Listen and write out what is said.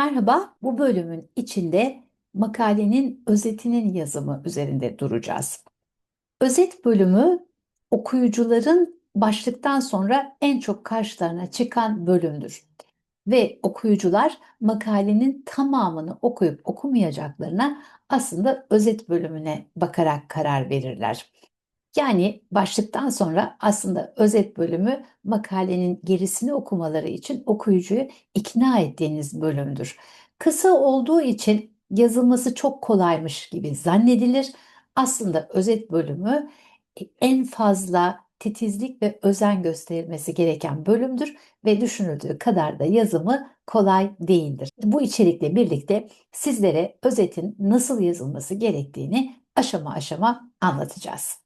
Merhaba, bu bölümün içinde makalenin özetinin yazımı üzerinde duracağız. Özet bölümü okuyucuların başlıktan sonra en çok karşılarına çıkan bölümdür. Ve okuyucular makalenin tamamını okuyup okumayacaklarına aslında özet bölümüne bakarak karar verirler. Yani başlıktan sonra aslında özet bölümü makalenin gerisini okumaları için okuyucuyu ikna ettiğiniz bölümdür. Kısa olduğu için yazılması çok kolaymış gibi zannedilir. Aslında özet bölümü e, en fazla titizlik ve özen gösterilmesi gereken bölümdür ve düşünüldüğü kadar da yazımı kolay değildir. Bu içerikle birlikte sizlere özetin nasıl yazılması gerektiğini aşama aşama anlatacağız.